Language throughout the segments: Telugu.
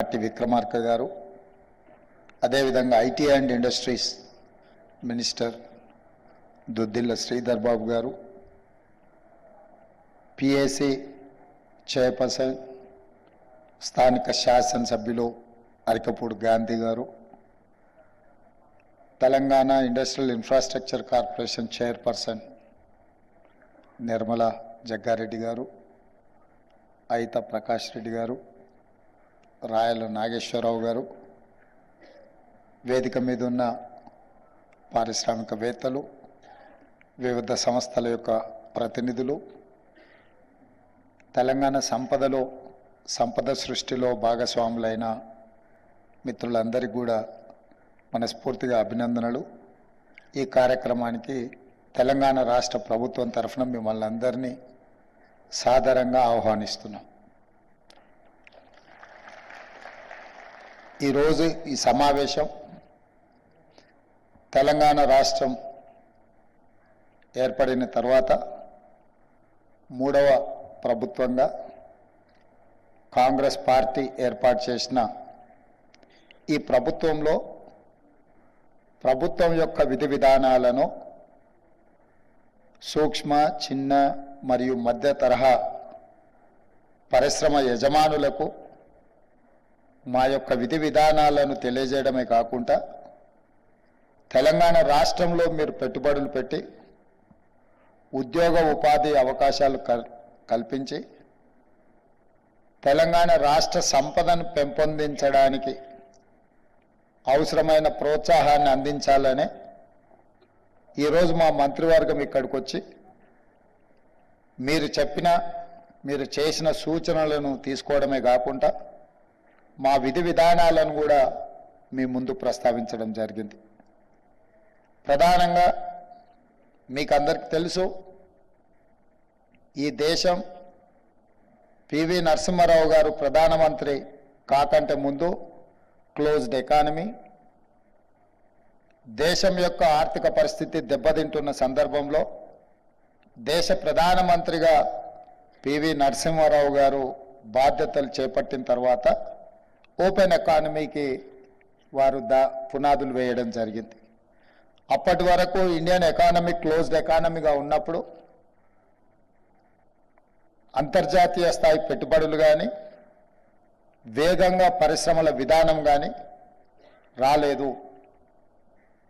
పార్టీ విక్రమార్క గారు అదేవిధంగా IT and industries minister Duddilla Sridhar Babu గారు పిఏసి చైర్పర్సన్ స్థానిక శాసనసభ్యులు అరికపూడి గాంధీ గారు Telangana industrial infrastructure corporation chairperson Nirmala Jaggareddy గారు అయిత ప్రకాష్ రెడ్డి గారు రాయల నాగేశ్వరరావు గారు వేదిక మీద ఉన్న పారిశ్రామికవేత్తలు వివిధ సంస్థల యొక్క ప్రతినిధులు తెలంగాణ సంపదలో సంపద సృష్టిలో భాగస్వాములైన మిత్రులందరికీ కూడా మనస్ఫూర్తిగా అభినందనలు. ఈ కార్యక్రమానికి తెలంగాణ రాష్ట్ర ప్రభుత్వం తరఫున మిమ్మల్ని అందరినీ సాదరంగా ఆహ్వానిస్తున్నాం. ఈరోజు ఈ సమావేశం తెలంగాణ రాష్ట్రం ఏర్పడిన తర్వాత మూడవ ప్రభుత్వంగా కాంగ్రెస్ పార్టీ ఏర్పాటు చేసిన ఈ ప్రభుత్వంలో ప్రభుత్వం యొక్క విధి విధానాలను సూక్ష్మ చిన్న మరియు మధ్య తరహా పరిశ్రమ యజమానులకు మా యొక్క విధి విధానాలను తెలియజేయడమే కాకుండా తెలంగాణ రాష్ట్రంలో మీరు పెట్టుబడులు పెట్టి ఉద్యోగ ఉపాధి అవకాశాలు కల్- కల్పించి తెలంగాణ రాష్ట్ర సంపదను పెంపొందించడానికి అవసరమైన ప్రోత్సాహాన్ని అందించాలనే ఈరోజు మా మంత్రివర్గం ఇక్కడికి వచ్చి మీరు చెప్పిన మీరు చేసిన సూచనలను తీసుకోవడమే కాకుండా మా విధి విధానాలను కూడా మీ ముందు ప్రస్తావించడం జరిగింది. ప్రధానంగా మీకు అందరికి తెలుసు ఈ దేశం పివి నరసింహారావు గారు ప్రధానమంత్రి కాకంటే ముందు క్లోజ్డ్ ఎకానమీ దేశం యొక్క ఆర్థిక పరిస్థితి దెబ్బతింటున్న సందర్భంలో దేశ ప్రధానమంత్రిగా పివి నరసింహారావు గారు బాధ్యతలు చేపట్టిన తర్వాత ఓపెన్ ఎకానమీకి వారు దా పునాదులు వేయడం జరిగింది. అప్పటి వరకు ఇండియన్ ఎకానమీ క్లోజ్డ్ ఎకానమీగా ఉన్నప్పుడు అంతర్జాతీయ స్థాయి పెట్టుబడులు కానీ వేగంగా పరిశ్రమల విధానం కానీ రాలేదు.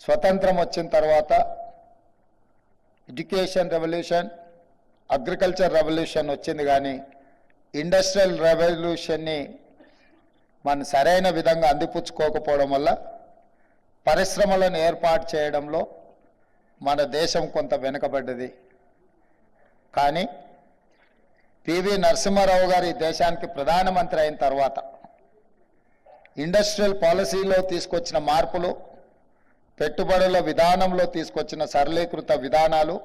స్వతంత్రం వచ్చిన తర్వాత ఎడ్యుకేషన్ రెవల్యూషన్ అగ్రికల్చర్ రెవల్యూషన్ వచ్చింది కానీ ఇండస్ట్రియల్ రెవల్యూషన్ని మనం సరైన విధంగా అందిపుచ్చుకోకపోవడం వల్ల పరిశ్రమలను ఏర్పాటు చేయడంలో మన దేశం కొంత వెనుకబడ్డది. కానీ పివి నరసింహారావు గారు ఈ దేశానికి ప్రధానమంత్రి అయిన తర్వాత ఇండస్ట్రియల్ పాలసీలో తీసుకొచ్చిన మార్పులు పెట్టుబడుల విధానంలో తీసుకొచ్చిన సరళీకృత విధానాలు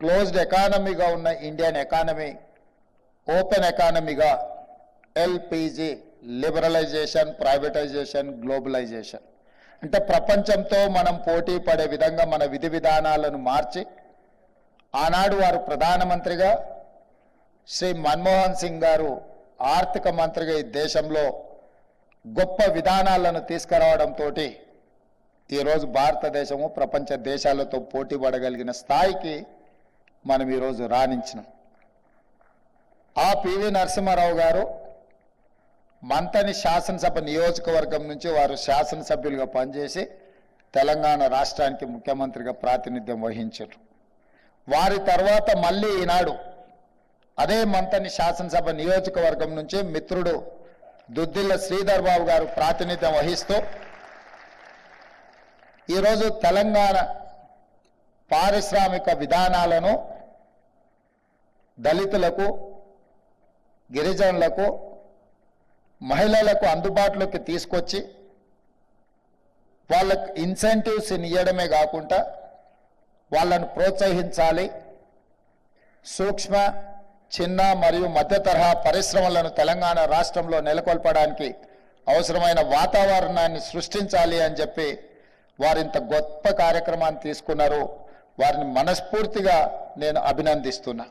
క్లోజ్డ్ ఎకానమీగా ఉన్న ఇండియన్ ఎకానమీ ఓపెన్ ఎకానమీగా ఎల్పిజి లిబరలైజేషన్ ప్రైవేటైజేషన్ గ్లోబలైజేషన్ అంటే ప్రపంచంతో మనం పోటీ పడే విధంగా మన విధి విధానాలను మార్చి ఆనాడు వారు ప్రధానమంత్రిగా శ్రీ మన్మోహన్ సింగ్ గారు ఆర్థిక మంత్రిగా ఈ దేశంలో గొప్ప విధానాలను తీసుకురావడంతో ఈరోజు భారతదేశము ప్రపంచ దేశాలతో పోటీ పడగలిగిన స్థాయికి మనం ఈరోజు రాణించినాం. ఆ పివి నరసింహారావు గారు మంతని శాసనసభ నియోజకవర్గం నుంచి వారు శాసనసభ్యులుగా పనిచేసి తెలంగాణ రాష్ట్రానికి ముఖ్యమంత్రిగా ప్రాతినిధ్యం వహించారు. వారి తర్వాత మళ్ళీ ఈనాడు అదే మంతని శాసనసభ నియోజకవర్గం నుంచి మిత్రుడు దుద్దిల్ల శ్రీధర్ బాబు గారు ప్రాతినిధ్యం వహిస్తూ ఈరోజు తెలంగాణ పారిశ్రామిక విధానాలను దళితులకు గిరిజనులకు మహిళలకు అందుబాటులోకి తీసుకొచ్చి వాళ్ళకు ఇన్సెంటివ్స్ ఇవ్వడమే కాకుండా వాళ్ళను ప్రోత్సహించాలి. సూక్ష్మ చిన్న మరియు మధ్య తరహా పరిశ్రమలను తెలంగాణ రాష్ట్రంలో నెలకొల్పడానికి అవసరమైన వాతావరణాన్ని సృష్టించాలి అని చెప్పి వారింత గొప్ప కార్యక్రమాన్ని తీసుకున్నారు. వారిని మనస్ఫూర్తిగా నేను అభినందిస్తున్నా.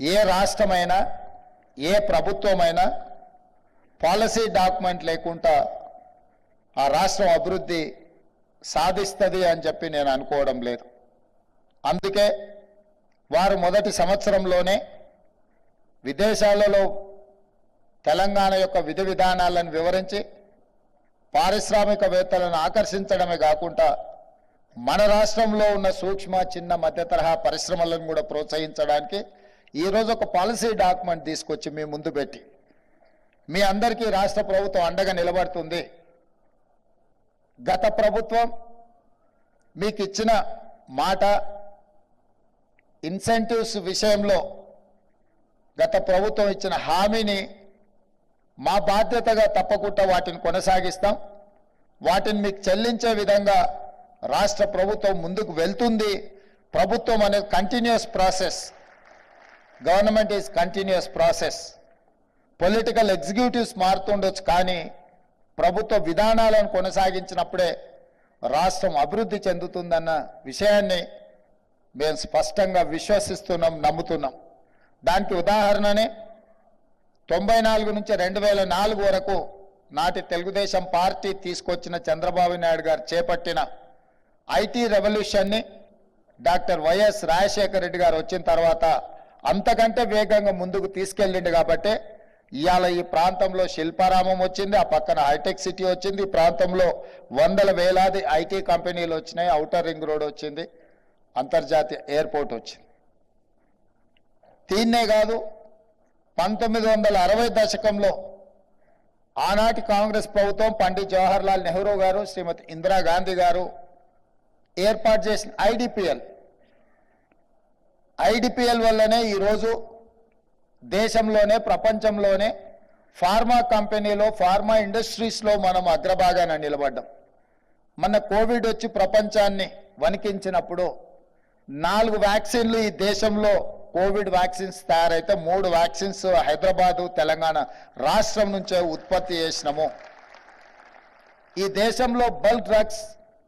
ఏ రాష్ట్రమైనా ఏ ప్రభుత్వమైనా పాలసీ డాక్యుమెంట్ లేకుండా ఆ రాష్ట్రం అభివృద్ధి సాధిస్తుంది అని చెప్పి నేను అనుకోవడం లేదు. అందుకే వారు మొదటి సంవత్సరంలోనే విదేశాలలో తెలంగాణ యొక్క విధి విధానాలను వివరించి పారిశ్రామికవేత్తలను ఆకర్షించడమే కాకుండా మన రాష్ట్రంలో ఉన్న సూక్ష్మ చిన్న మధ్య తరహా పరిశ్రమలను కూడా ప్రోత్సహించడానికి ఈరోజు ఒక పాలసీ డాక్యుమెంట్ తీసుకొచ్చి మీ ముందు పెట్టి. మీ అందరికీ రాష్ట్ర ప్రభుత్వం అండగా నిలబడుతుంది. గత ప్రభుత్వం మీకు ఇచ్చిన మాట ఇన్సెంటివ్స్ విషయంలో గత ప్రభుత్వం ఇచ్చిన హామీని మా బాధ్యతగా తప్పకుండా వాటిని కొనసాగిస్తాం. వాటిని మీకు చెల్లించే విధంగా రాష్ట్ర ప్రభుత్వం ముందుకు వెళ్తుంది. ప్రభుత్వం అనేది continuous process government is continuous process political executives మారుతుండొచ్చు కానీ ప్రభుత్వ విధానాలను కొనసాగించినప్పుడే రాష్ట్రం అభివృద్ధి చెందుతుందన్న విషయాన్ని మేము స్పష్టంగా విశ్వసిస్తున్నాం నమ్ముతున్నాం. దానికి ఉదాహరణనే తొంభై నాలుగు నుంచి రెండు వేల నాలుగు వరకు నాటి తెలుగుదేశం పార్టీ తీసుకొచ్చిన చంద్రబాబు నాయుడు గారు చేపట్టిన ఐటీ రెవల్యూషన్ని డాక్టర్ వైఎస్ రాజశేఖర రెడ్డి గారు వచ్చిన తర్వాత అంతకంటే వేగంగా ముందుకు తీసుకెళ్ళిండు కాబట్టి ఇవాళ ఈ ప్రాంతంలో శిల్పారామం వచ్చింది ఆ పక్కన హైటెక్ సిటీ వచ్చింది ఈ ప్రాంతంలో వందల వేలాది ఐటీ కంపెనీలు వచ్చినాయి ఔటర్ రింగ్ రోడ్ వచ్చింది అంతర్జాతీయ ఎయిర్పోర్ట్ వచ్చింది. దీన్నే కాదు పంతొమ్మిది వందల అరవై దశకంలో ఆనాటి కాంగ్రెస్ ప్రభుత్వం పండిత్ జవహర్లాల్ నెహ్రూ గారు శ్రీమతి ఇందిరాగాంధీ గారు ఏర్పాటు చేసిన ఐడిపిఎల్ ఐడిపిఎల్ వల్లనే ఈరోజు దేశంలోనే ప్రపంచంలోనే ఫార్మా కంపెనీలో ఫార్మా ఇండస్ట్రీస్లో మనం అగ్రభాగాన నిలబడ్డాం. మన కోవిడ్ వచ్చి ప్రపంచాన్ని వణికించినప్పుడు నాలుగు వ్యాక్సిన్లు ఈ దేశంలో కోవిడ్ వ్యాక్సిన్స్ తయారైతే మూడు వ్యాక్సిన్స్ హైదరాబాదు తెలంగాణ రాష్ట్రం నుంచే ఉత్పత్తి చేసినాము. ఈ దేశంలో బల్క్ డ్రగ్స్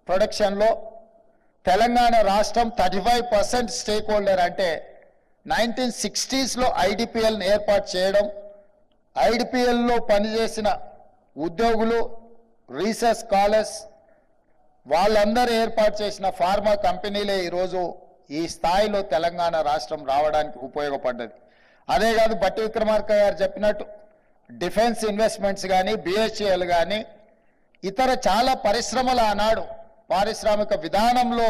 ప్రొడక్షన్లో తెలంగాణ రాష్ట్రం thirty five percent stake holder అంటే నైన్టీన్ సిక్స్టీస్లో ఐడిపిఎల్ని ఏర్పాటు చేయడం ఐడిపిఎల్లో పనిచేసిన ఉద్యోగులు రీసెర్చ్ స్కాలర్స్ వాళ్ళందరూ ఏర్పాటు చేసిన ఫార్మా కంపెనీలే ఈరోజు ఈ స్థాయిలో తెలంగాణ రాష్ట్రం రావడానికి ఉపయోగపడ్డది. అదే కాదు బట్టి విక్రమార్క గారు చెప్పినట్టు డిఫెన్స్ ఇన్వెస్ట్మెంట్స్ కానీ బిహెచ్ఎల్ కానీ ఇతర చాలా పరిశ్రమలు ఆనాడు పారిశ్రామిక విధానంలో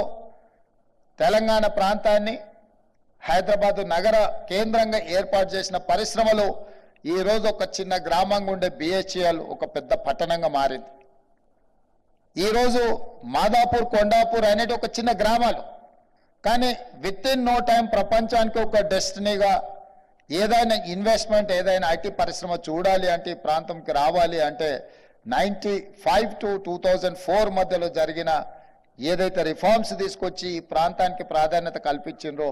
తెలంగాణ ప్రాంతాన్ని హైదరాబాదు నగర కేంద్రంగా ఏర్పాటు చేసిన పరిశ్రమలు ఈరోజు ఒక చిన్న గ్రామంగా ఉండే బిహెచ్ఎల్ ఒక పెద్ద పట్టణంగా మారింది. ఈరోజు మాదాపూర్ కొండాపూర్ అనేది ఒక చిన్న గ్రామాలు. కానీ విత్ ఇన్ నో టైం ప్రపంచానికి ఒక డెస్టినీగా ఏదైనా ఇన్వెస్ట్మెంట్ ఏదైనా ఐటీ పరిశ్రమ చూడాలి అంటే ఈ ప్రాంతంకి రావాలి అంటే ninety five to two thousand four మధ్యలో జరిగిన ఏదైతే రిఫార్మ్స్ తీసుకొచ్చి ఈ ప్రాంతానికి ప్రాధాన్యత కల్పించిండ్రో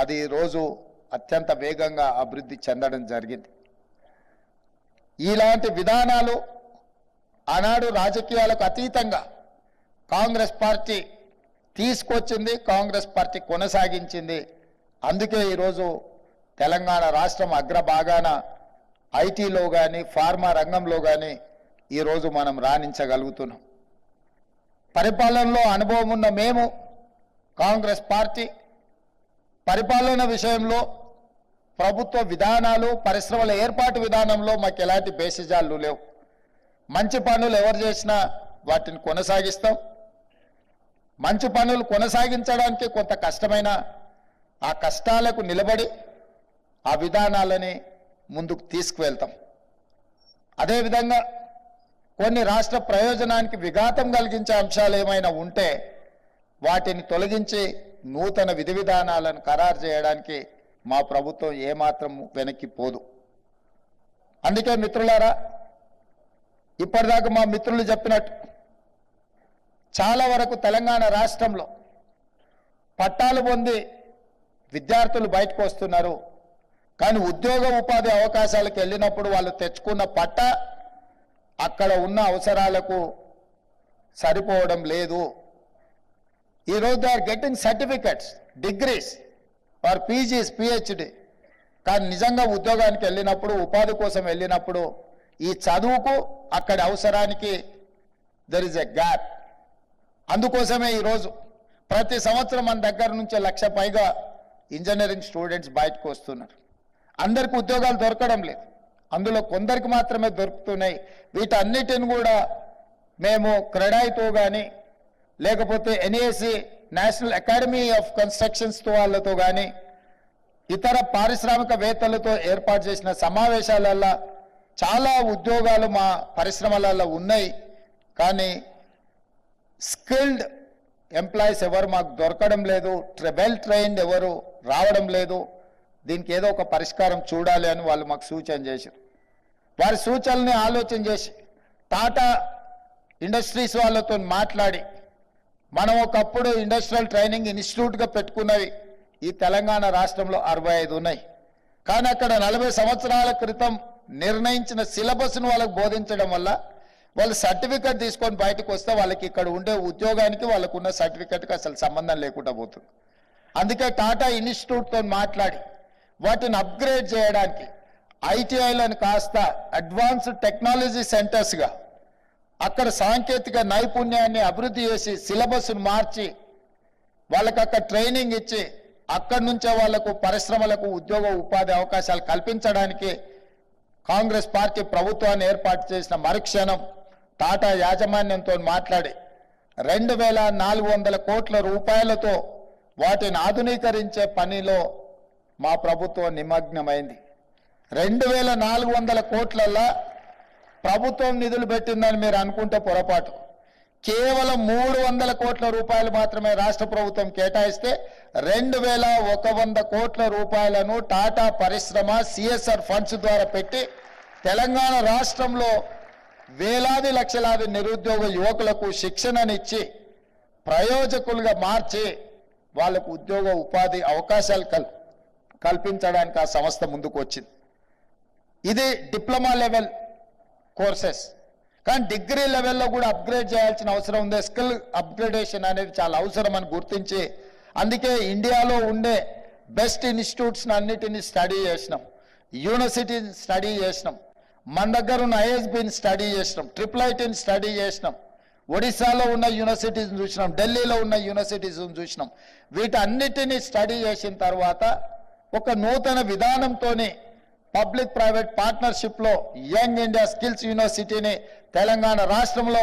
అది రోజు అత్యంత వేగంగా అభివృద్ధి చెందడం జరిగింది. ఇలాంటి విధానాలు ఆనాడు రాజకీయాలకు అతీతంగా కాంగ్రెస్ పార్టీ తీసుకొచ్చింది కాంగ్రెస్ పార్టీ కొనసాగించింది. అందుకే ఈరోజు తెలంగాణ రాష్ట్రం అగ్రభాగాన ఐటీలో కానీ ఫార్మా రంగంలో కానీ ఈరోజు మనం రాణించగలుగుతున్నాం. పరిపాలనలో అనుభవం ఉన్న మేము కాంగ్రెస్ పార్టీ పరిపాలన విషయంలో ప్రభుత్వ విధానాలు పరిశ్రమల ఏర్పాటు విధానంలో మాకు ఎలాంటి బేసిజాలు లేవు. మంచి పనులు ఎవరు చేసినా వాటిని కొనసాగిస్తాం. మంచి పనులు కొనసాగించడానికి కొంత కష్టమైన ఆ కష్టాలకు నిలబడి ఆ విధానాలని ముందుకు తీసుకువెళ్తాం. అదేవిధంగా కొన్ని రాష్ట్ర ప్రయోజనానికి విఘాతం కలిగించే అంశాలు ఏమైనా ఉంటే వాటిని తొలగించి నూతన విధి విధానాలను ఖరారు చేయడానికి మా ప్రభుత్వం ఏమాత్రం వెనక్కి పోదు. అందుకే మిత్రులారా ఇప్పటిదాకా మా మిత్రులు చెప్పినట్టు చాలా వరకు తెలంగాణ రాష్ట్రంలో పట్టాలు పొంది విద్యార్థులు బయటకు వస్తున్నారు. కానీ ఉద్యోగ ఉపాధి అవకాశాలకు వెళ్ళినప్పుడు వాళ్ళు తెచ్చుకున్న పట్ట అక్కడ ఉన్న అవసరాలకు సరిపోవడం లేదు. ఈరోజు they are getting certificates degrees or PGs PhD. కానీ నిజంగా ఉద్యోగానికి వెళ్ళినప్పుడు ఉపాధి కోసం వెళ్ళినప్పుడు ఈ చదువుకు అక్కడి అవసరానికి దర్ ఇస్ ఎ గ్యాప్ అందుకోసమే ఈరోజు ప్రతి సంవత్సరం మన దగ్గర నుంచి లక్ష పైగా ఇంజనీరింగ్ స్టూడెంట్స్ బయటకు వస్తున్నారు. అందరికి ఉద్యోగాలు దొరకడం లేదు. అందులో కొందరికి మాత్రమే దొరుకుతున్నాయి. వీటన్నిటిని కూడా మేము క్రెడాయితో కానీ లేకపోతే ఎన్ఏసి నేషనల్ అకాడమీ ఆఫ్ కన్స్ట్రక్షన్స్తో వాళ్ళతో కానీ ఇతర పారిశ్రామికవేత్తలతో ఏర్పాటు చేసిన సమావేశాలల్లో చాలా ఉద్యోగాలు మా పరిశ్రమలలో ఉన్నాయి. కానీ స్కిల్డ్ ఎంప్లాయీస్ ఎవరు మాకు దొరకడం లేదు. వెల్ ట్రైన్డ్ ఎవరు రావడం లేదు. దీనికి ఏదో ఒక పరిష్కారం చూడాలి అని వాళ్ళు మాకు సూచన చేశారు. వారి సూచనల్ని ఆలోచన చేసి టాటా ఇండస్ట్రీస్ వాళ్ళతో మాట్లాడి మనం ఒకప్పుడు ఇండస్ట్రియల్ ట్రైనింగ్ ఇన్స్టిట్యూట్గా పెట్టుకున్నవి ఈ తెలంగాణ రాష్ట్రంలో అరవై ఐదు ఉన్నాయి. కానీ అక్కడ నలభై సంవత్సరాల క్రితం నిర్ణయించిన సిలబస్ను వాళ్ళకు బోధించడం వల్ల వాళ్ళు సర్టిఫికెట్ తీసుకొని బయటకు వస్తే వాళ్ళకి ఇక్కడ ఉండే ఉద్యోగానికి వాళ్ళకున్న సర్టిఫికెట్కి అసలు సంబంధం లేకుండా పోతుంది. అందుకే టాటా ఇన్స్టిట్యూట్తో మాట్లాడి వాటిని అప్గ్రేడ్ చేయడానికి ఐటీఐలను కాస్త అడ్వాన్స్డ్ టెక్నాలజీ సెంటర్స్గా అక్కడ సాంకేతిక నైపుణ్యాన్ని అభివృద్ధి చేసి సిలబస్ను మార్చి వాళ్ళకి అక్కడ ట్రైనింగ్ ఇచ్చి అక్కడి నుంచే వాళ్ళకు పరిశ్రమలకు ఉద్యోగ ఉపాధి అవకాశాలు కల్పించడానికి కాంగ్రెస్ పార్టీ ప్రభుత్వాన్ని ఏర్పాటు చేసిన మరుక్షణం టాటా యాజమాన్యంతో మాట్లాడి రెండు వేల నాలుగు వందల కోట్ల రూపాయలతో వాటిని ఆధునీకరించే పనిలో మా ప్రభుత్వం నిమగ్నమైంది. రెండు వేల నాలుగు వందల కోట్లల్లా ప్రభుత్వం నిధులు పెట్టిందని మీరు అనుకుంటే పొరపాటు. కేవలం మూడు వందల కోట్ల రూపాయలు మాత్రమే రాష్ట్ర ప్రభుత్వం కేటాయిస్తే రెండు వేల ఒక వంద కోట్ల రూపాయలను టాటా పరిశ్రమ సిఎస్ఆర్ ఫండ్స్ ద్వారా పెట్టి తెలంగాణ రాష్ట్రంలో వేలాది లక్షలాది నిరుద్యోగ యువకులకు శిక్షణనిచ్చి ప్రయోజకులుగా మార్చి వాళ్ళకు ఉద్యోగ ఉపాధి అవకాశాలు కల్ కల్పించడానికి ఆ సంస్థ ముందుకు వచ్చింది. ఇది డిప్లొమా లెవెల్ కోర్సెస్. కానీ డిగ్రీ లెవెల్లో కూడా అప్గ్రేడ్ చేయాల్సిన అవసరం ఉంది. స్కిల్ అప్గ్రేడేషన్ అనేది చాలా అవసరం అని గుర్తించి అందుకే ఇండియాలో ఉండే బెస్ట్ ఇన్స్టిట్యూట్స్ని అన్నిటిని స్టడీ చేసినాం. యూనివర్సిటీని స్టడీ చేసినాం. మన దగ్గర ఉన్న ఐఎస్బిని స్టడీ చేసినాం. ట్రిపుల్ ఐటీని స్టడీ చేసినాం. ఒడిశాలో ఉన్న యూనివర్సిటీస్ చూసినాం. ఢిల్లీలో ఉన్న యూనివర్సిటీస్ని చూసినాం. వీటన్నిటిని స్టడీ చేసిన తర్వాత ఒక నూతన విధానంతోనే పబ్లిక్ ప్రైవేట్ పార్ట్నర్షిప్లో యంగ్ ఇండియా స్కిల్స్ యూనివర్సిటీని తెలంగాణ రాష్ట్రంలో